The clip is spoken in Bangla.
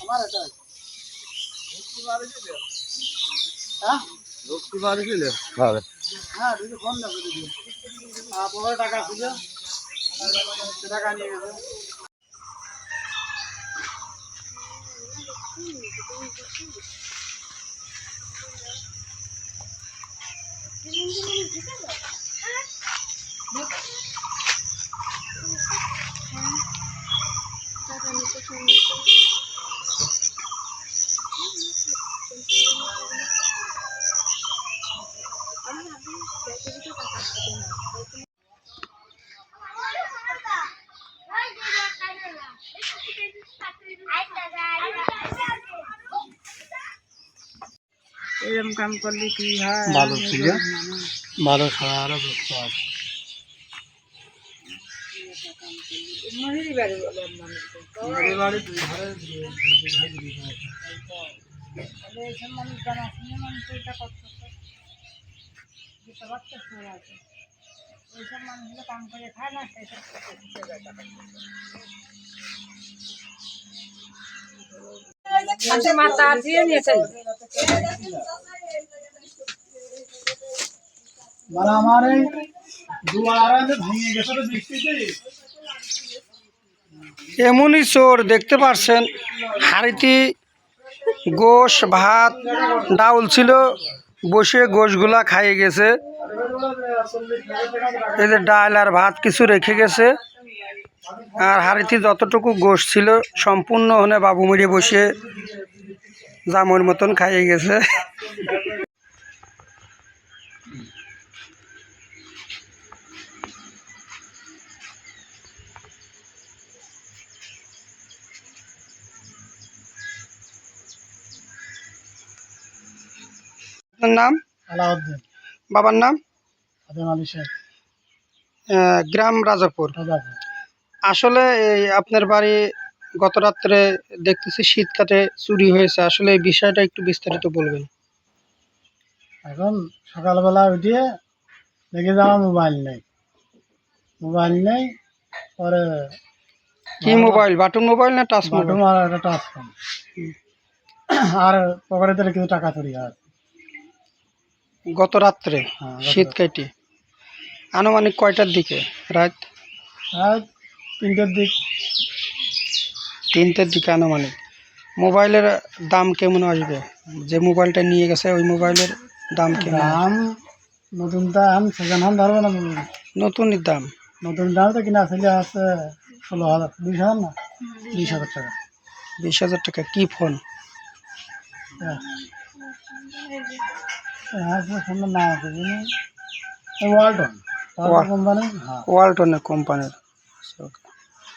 আমার এটা হ্যাঁ? হ্যাঁ টাকা ছিল। টাকা নিয়ে গেছে। এরকম কাম করলে কি হয় ভালো ছিল ভালো ছাড়া আরও বুঝতে হবে ওইসব মানুষগুলো কাম করে খায় না করতেছে আচ্ছা মাথা দিয়ে মানে আমার এমনই চোর, দেখতে পারছেন? হাড়িতে গোশ, ভাত, ডাউল ছিল, বসে গোশগুলা খাইয়ে গেছে। এদের ডাল আর ভাত কিছু রেখে গেছে। আর হাড়িতে যতটুকু গোশ ছিল, সম্পূর্ণ হনে বাবু মুড়ে বসে জামর মতন খাইয়ে গেছে। আপনার নাম? আলাউদ্দিন। বাবার নাম? আদেম আলী শেখ। গ্রাম রাজাপুর। আসলে এই আপনার বাড়ি গত রাত্রে দেখতেছি শীত কাটে চুরি হয়েছে। আসলে এই বিষয়টা একটু বিস্তারিত বলবেন। এখন সকালবেলা উঠিয়ে দেখে যাওয়া মোবাইল নেই। মোবাইল নেই পরে কি মোবাইল? বাটন মোবাইল না টাচ বাটন মোবাইল আর একটা টাচ ফোন। আর পকেটে কিছু টাকা চুরি হয়। গত রাত্রে হ্যাঁ, শীত কাটে। আনুমানিক কয়টার দিকে? রাত? আর তিনটের দিক। তিনটের দিকে আনুমানিক। মোবাইলের দাম কেমন আসবে? যে মোবাইলটা নিয়ে গেছে ওই মোবাইলের দাম কেমন? দাম নতুন দাম সেকেন্ড হ্যান্ড ধরবে না নতুনই দাম। নতুন দাম তো কিনা ছিল আছে ষোলো হাজার বিশ হাজার না? বিশ হাজার টাকা। বিশ হাজার টাকা। কী ফোন? হ্যাঁ হ্যাঁ ফোনের নাম আছে ওয়ালটন ওয়া- কোম্পানি হ্যাঁ ওয়ালটনের কোম্পানির